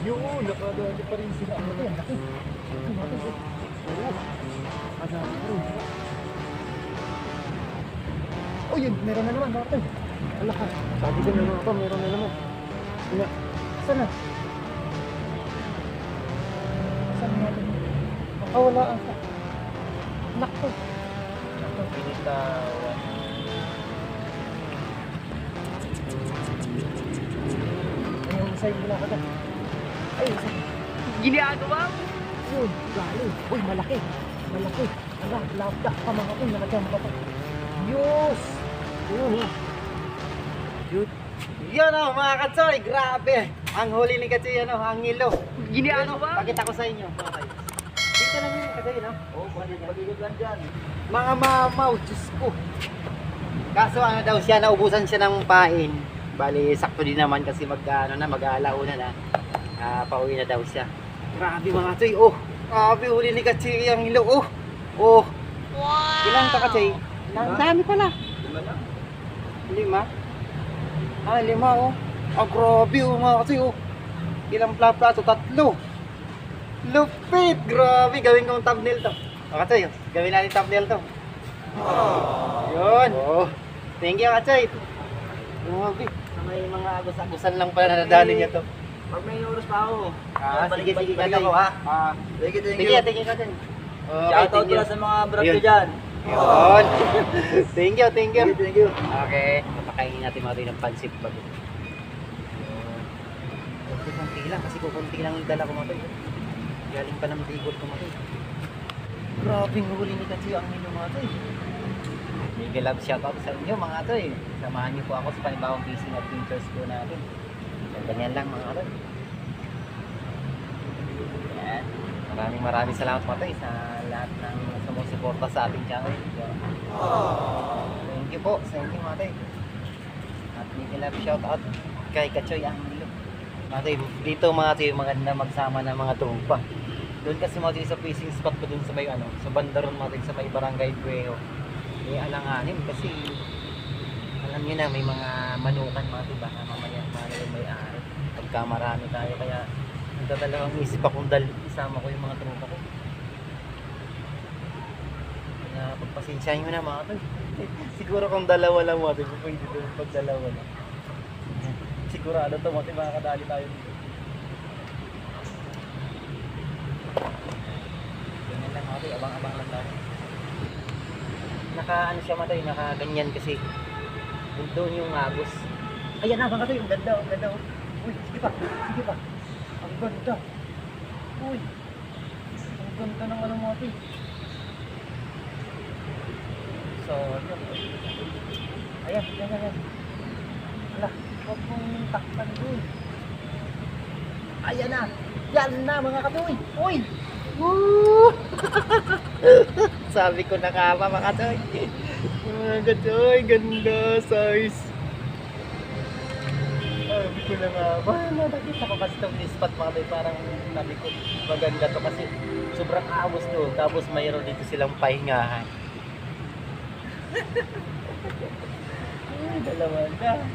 Yun, nakadali pa rin sila. Ano yan? Madami pa rin. Oh, yun. Meron na naman, tol. Ala ka. Sabi ko na mga to, meron na naman. Nga. Saan na? Saan na natin? Makawala ang ka. Nakto. Nakto. Binitawan. Ayun, sa'yo mula ka na. Ay. Ginagawa mo? Yun, lalo. Uy, malaki. Malaki. Ala, labda pa mga to. Nakajamba pa. Diyos! Yun, oh. Yun. O mga katsoy, grabe. Ang huli ni Katsoy, ano, ang ilo. Ginagawa? pakita ko sa inyo. kayo. Dito lang yun, Katsoy, no? Oo, paligid lang dyan. Mga mamaw, Diyos ko. Kaso ano daw siya, naubusan siya ng pain. Bali, sakto din naman kasi mag, ano na, mag-aalauna na. Ah, pauwi na daw siya. Grabe mga Katsoy, oh. Grabe, huli ni Katsoy ang ilo, oh. Oh. Wow! Ilang ka Katsoy? Ang dami pala. Lima lang. Lima? Ah, lima oh. Ah, grabe oh mga kasi oh. Ilang pla- plato? Tatlo. Lupit! Grabe, gawin kong thumbnail to. O Katsoy, oh. gawin natin thumbnail to. Yun. Oh. Thank you Katsoy. Grabe. May mga agos-agusan lang pala na nadali niya to. Pag may oras pa ako. Ah, sige, sige balik ako, ha? Ah, Thank you, thank sige, thank you Katsoy. Okay, ko you. lang sa mga Yun. ko dyan. Yun. thank you, thank you. Thank you. Okay, papakainin natin mga ng pansit bago. Kunti-kunti lang kasi kukunti lang yung dala ko mga. Galing pa ng bigol ko mga. Grabe ang huli ni Katsuyo ang nilo mga. Mega love shoutout sa inyo mga tayo. Samahan niyo po ako sa panibawang fishing adventures ko natin. Ganyan lang mga tayo. Yan. Maraming maraming salamat mga tayo sa lahat ng sumusuporta sa ating channel. Thank you po sa inyo mga tayo. At mega love shoutout kay Kachoy ang nilo. Mga tayo, dito mga tayo maganda magsama ng mga tropa. Doon kasi mga tayo sa fishing spot ko doon sa may ano, sa bandaron mga tayo sa may barangay Bueho. May alanganin kasi alam niyo na may mga manukan mga tayo baka mamaya yung may ari. Pagka marami tayo kaya nagdadalawang isip akong dal isama ko yung mga tropa ko. Kaya pagpasensyahan nyo na mga tayo. Siguro kung dalawa lang mga tayo, pwede doon pag dalawa lang. Sigurado to mga tayo makakadali tayo dito. Ganyan lang mga tayo, abang-abang lang tayo. Naka ano siya mga tayo, naka ganyan kasi doon yung agos. Ayan na mga tayo, ang ganda, ang ganda. oh. Uy, sige pa, sige pa. Ang ganda. Uy, ang ganda ng ano mga tayo. So, yun. Ayan, ayan, ayan. Ala, huwag mong takpan doon. Ayan na. Yan na mga katoy. Uy! Woo! Sabi ko na pa mga katoy. Mga katoy, ganda size. Ko na nga ba, nakita ko kasi itong spot mga katoy, parang sabi ko maganda to kasi sobrang amos doon. Tapos mayroon dito silang pahingahan. Ay, dalawa na.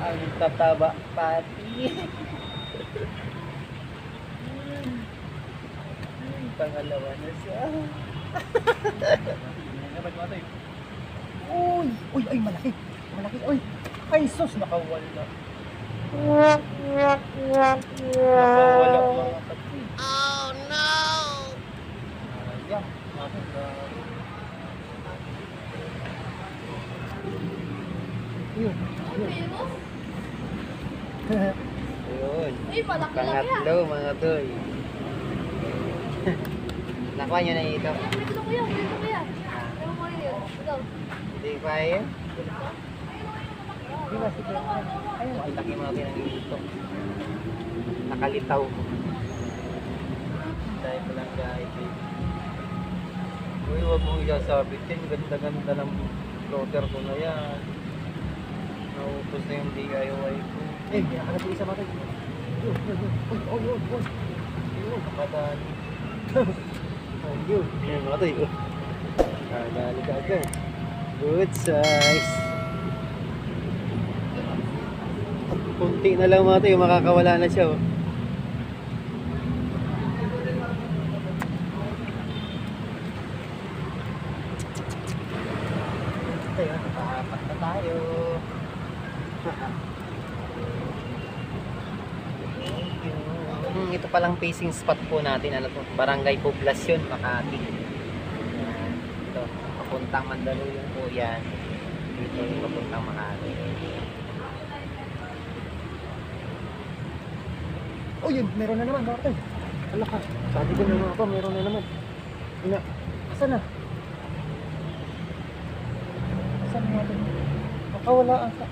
Ang tataba pati. Ay, pangalawa na siya. Uy! Uy! Ay, malaki! Malaki! Uy! Ay, sus! Nakawala. Kapatid. Oh no! Ayan. Ah, Yun. Yun. Ah. Pangatlo mga toy. Nakuha nyo na ito. Dito kuya, dito kuya. Ano mo yun? Ikaw. Hindi pa yun. Di ba si Ayun, ang laki mga pinang ito. Nakalitaw. Dahil ko lang guys. Uy, huwag mong isasabitin. Ganda-ganda ng floater ko na yan. Naupos na yung DIY ko. Eh, nakakalap yung isa matay. Yun, yun, yun. Uy, uy, uy, uy. Yun, nakadali. Oh, yun. Yun, matay. Oh. Nakadali ka agad. Good size. Kunti na lang mga tayo, makakawala na siya. Oh. Tayo, nakakapat na tayo. Hmm, ito palang facing spot po natin. Ano to? Barangay Poblacion, Makati. Ito, papuntang Mandaluyong po yan. Dito, papuntang Makati. Oh, yun, meron na naman, bakit? Ala ka, sabi ko na nga pa, meron na naman. Ina, asan na? Asan na natin? Nakawala ang sa...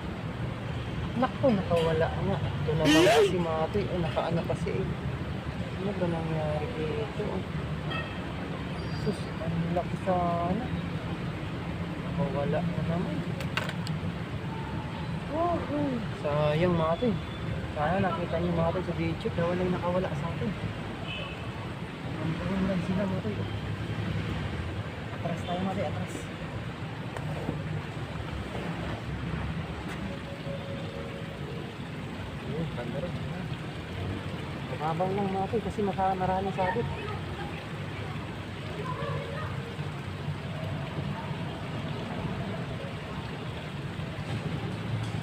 Nakto, nakawala nga. Ito naman kasi mati, oh, nakaanak kasi eh. Ano ba nangyari dito? Sus, ang laki sana. Nakawala na naman. Oh, oh. Sayang mati. Sana nakita niyo mga tol sa video na walang nakawala sa atin. Ang buong lang sila mga tol. Atras tayo mga tol, atras. Ayun, ganda rin. Mababaw lang mga tol kasi makamarana sa atin.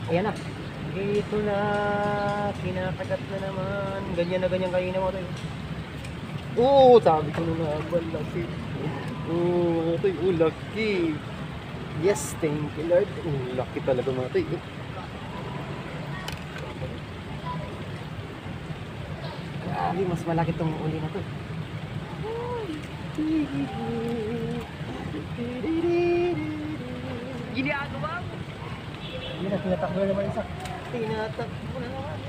Ayan na. Dito na, kinakagat na naman. Ganyan na ganyan kayo na mo tayo. Oo, sabi ko na naman, laki. Oo, mga tayo, oh, laki. Yes, thank you Lord. Oh, laki talaga mga tayo. Grabe, mas malaki tong uli na to. Ginagawa mo. Yun na, tinatakbo na naman isa. Tinatakbo na naman.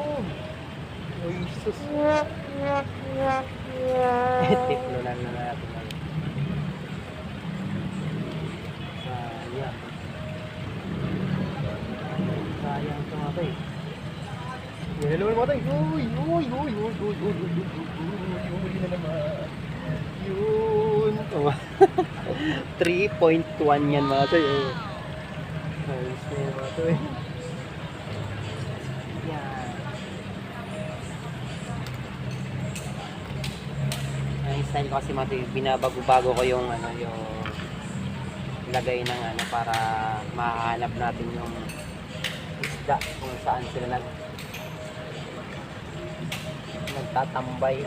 Oh. Uy, sus. Tiplunan na natin. Sayang. Sayang tumatay. Hello mga tayo. Uy, uy, uy, uy, uy, uy, uy, uy, uy, uy, uy, na naman. Yun. Oh. 3.1 yan mga tayo. Ayos na yan mga tayo. Style ko kasi mga tayo, binabago-bago ko yung ano yung lagay ng ano para mahanap natin yung isda kung saan sila nag nagtatambay.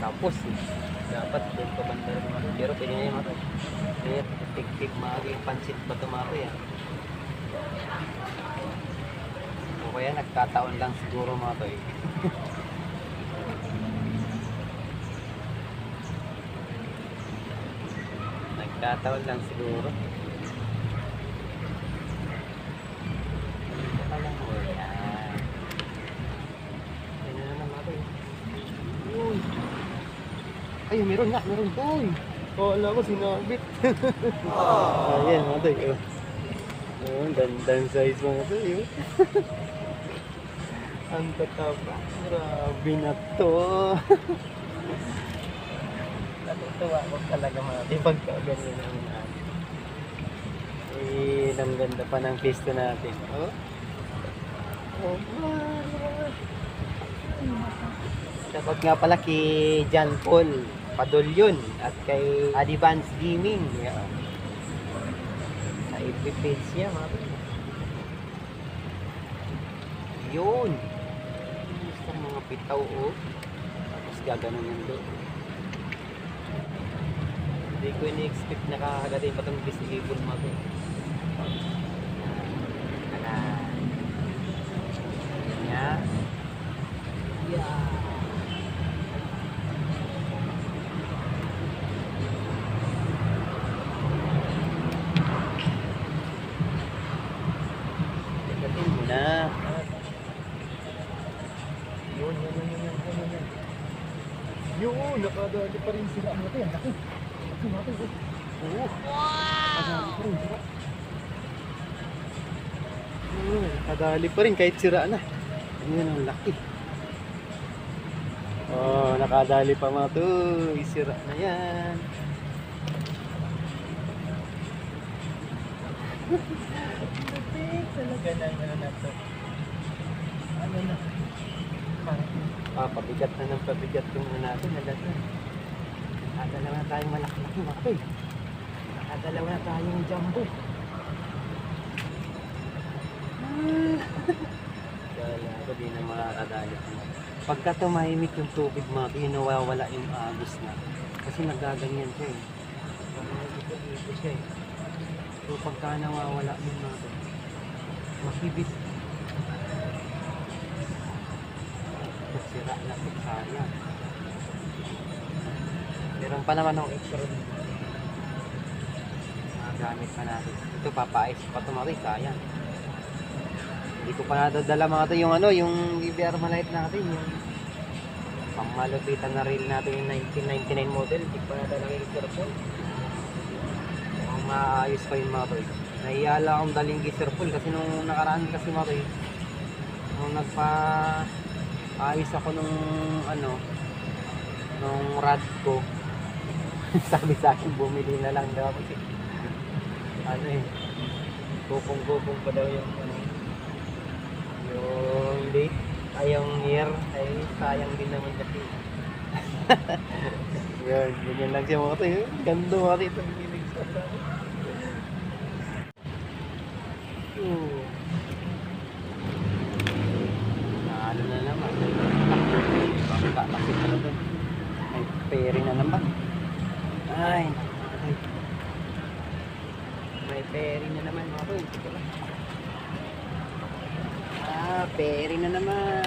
Tapos, eh, dapat din pa banda rin mga pero pwede na yung mga tig-tig mga pansit ba tumato yan? O kaya nagkataon lang siguro mga toy. nagkataon lang siguro. Oh, Ay, meron nga, meron. Uy! Kala ko sinabit. Ah, Ayan, mga toy. Oh ang gandang size mga to eh. Ang tataba. Grabe na to. Natutuwa ko talaga mga di pagka ganyan ang natin. Eh, ang ganda pa ng pisto natin. Oh. Oh, Shoutout nga pala kay John Paul Padulyon at kay Advance Gaming. Yeah nagpipage niya mga bro. Yun. Gusto mga bitaw o. Oh. Tapos gaganon yun doon. Hindi ko ini-expect na kakagaling pa itong 10,000 mga bro. Yun, nakadali pa rin sila. Ano yan? Laki. Laki, oh. Oo. Nakadali pa rin sila. Nakadali pa rin kahit sira na. Ayun ang laki. Oh, nakadali pa mga to. Sira na yan. Lupit talaga ng ano na to. Ano na. Papabigat na ng pabigat yung ano natin. Nagat na. Nakadalawa na tayong malaki-laki mga toy. Nakadalawa na tayong jumbo. Kaya ako di na makakadali. Pagka tumahimik yung tubig mga toy, nawawala yung agos na. Kasi nagaganyan siya eh. Nagigito siya eh. So pagka nawawala yung mga makibit. Sira na ito, sayang. Meron pa naman ng extra gamit pa natin. Ito, papaayos pa ito mga toy, sayang. Hindi ko pa nadadala mga to yung ano, yung DVR malight natin, yung pangmalupitan na reel natin yung 1999 model, hindi pa nadala yung Sirpol. Mukhang maayos pa yung mga to. Nahihala akong daling kay Sirpol kasi nung nakaraan kasi mga to, nung nagpa ayos ako nung ano, nung rad ko, sabi sa akin bumili na lang daw kasi ano eh, kupong-kupong pa daw yung ano, yung date. Ay yung year. Ay sayang din naman kasi. Yun ganyan lang siya mga tayo ganda mga tayo itong bilig sa Nalo na naman. Bangka kasi talaga. Ay, peri na naman. Ay, ay. May peri tayo. Ito lang. Ah, peri na naman.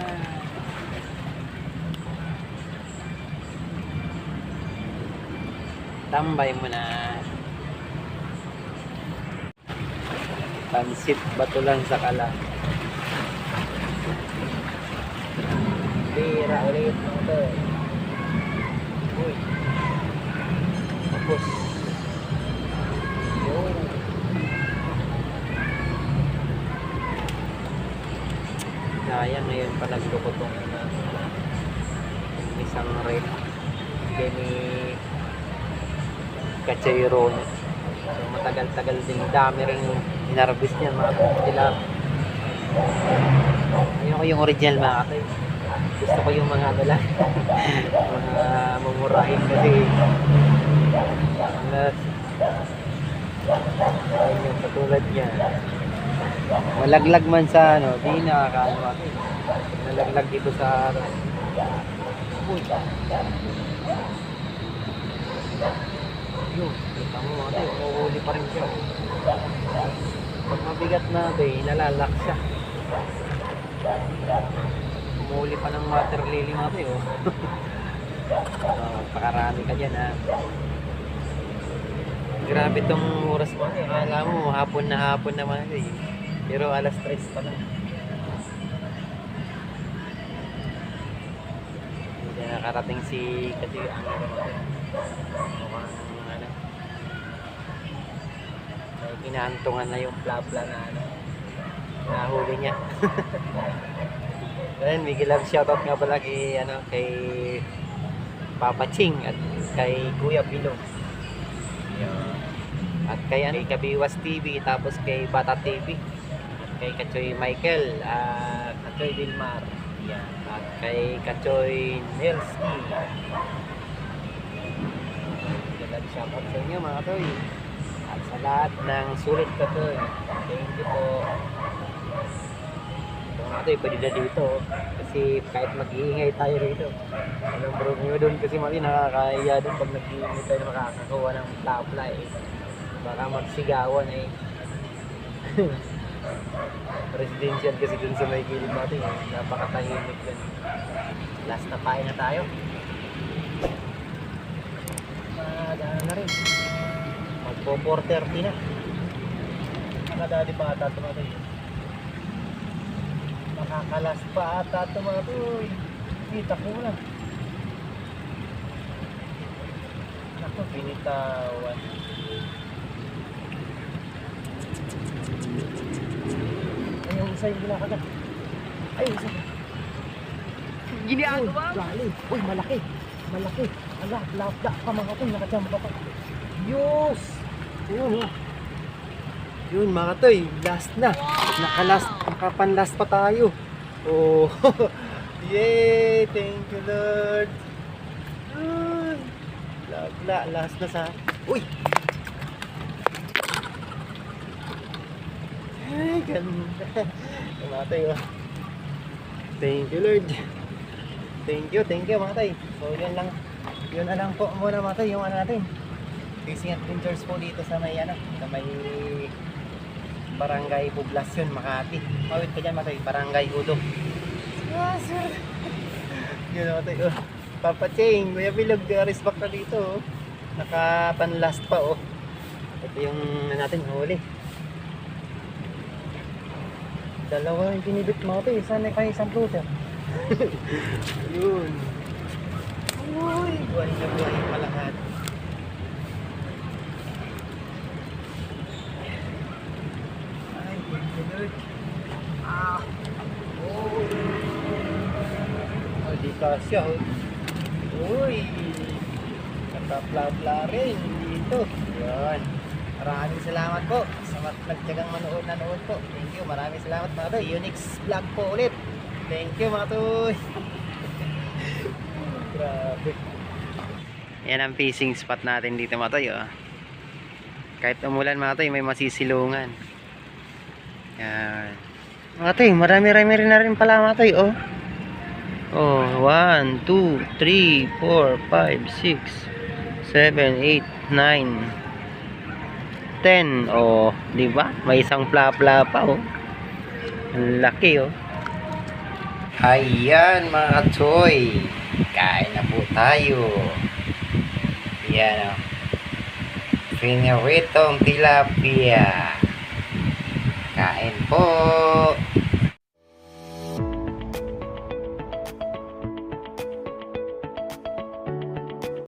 Tambay mo na. Pansit bato lang sa kala. Bira ulit mo to. Uy. Tapos. Sayang ngayon pa nagluko tong uh, isang red Demi Kachayro niya. So matagal-tagal din dami rin inarbis niya mga tilap. Ayoko yung original mga katay. Gusto ko yung mga ano lang. mga mumurahin kasi. Mas ayun yung katulad niya. Malaglag man sa ano, di nakakaano. Nalaglag dito sa. Uy. Yun, kita mo mga tayo, pa rin siya. Pag mabigat na eh, nalalak siya. Umuli pa ng water lily mga tayo. oh, pakarami ka dyan ha. Grabe tong oras mo. Akala mo, hapon na hapon naman eh. Pero alas 3 pa lang. Hindi na nakarating si kasi ang ano may kinaantungan na yung plapla na ano nahuli niya Ayun, Miguel Love shoutout nga pala kay ano kay Papa Ching at kay Kuya Yan. at kay ano kay Kabiwas TV tapos kay Bata TV kay Kachoy Michael at Kachoy Dilmar yan at kay Kachoy Nelski Magandang shoutout sa inyo mga toy. At sa lahat ng sulit ka toy. Thank you po. Ito mga toy, pwede na dito. Kasi kahit mag-iingay tayo rito. Anong bro nyo doon kasi mali nakakaya doon pag nag-iingay tayo makakakuha ng tapla eh. Baka magsigawan eh. Residential kasi dun sa may gilid natin eh. Napakatahimik dun. Last na pain na tayo. Madaan na rin. Magpo 4.30 na. Nakadali pa ata tumatoy. Makakalas pa ata tumatoy. Kita ko na. Naku, binitawan. Ay, yung isa yung ginakagat. Ay, isa. Ginagawa? Uy, gali. Uy, malaki. Malaki. Ala, lapda pa mga toy. Nakajamba pa. Yus! Yun, oh. Yun, mga toy. Last na. Nakalast. Nakapanlast pa tayo. Oh. Yay! Thank you, Lord. Lagla, last na sa... Uy! Ay, ganda. Matay, oh. Thank you, Lord. Thank you, thank you, mga tay. So, yun lang. Yun na lang po muna, mga tay, yung ano natin. Fishing adventures po dito sa may, ano, sa may Barangay Poblacion, Makati. Mawit ka dyan, mga tay. Barangay Udo. Ah, sir. Yun mga tay, oh. Papa Ching, Kuya Bilog, respect ka dito, oh. Naka-panlast pa, oh. Ito yung ano natin, huli. Dalawa yung binibit mo ito, isa na kayo isang floater. Yun. Uy, buhay na buhay pa lahat. Ay, Lord. Ah. Oh. Oh, di kasya, oh. Uy. Nakapla-pla rin dito. Yan. Maraming salamat po sa nagtyagang manood na nood po. Thank you. Maraming salamat mga toy. Unix vlog po ulit. Thank you mga toy. Grabe. Yan ang fishing spot natin dito mga toy. Oh. Kahit umulan mga toy, may masisilungan. Yan. Mga toy, marami-rami rin na rin pala mga toy. Oh. Oh, 1, 2, 3, 4, 5, 6, 7, 8, 9, 10. Oh, di ba? May isang pla-pla pa oh. Ang laki oh. Ayan mga choy. Kain na po tayo. Yan oh. Pinaritong tilapia. Kain po.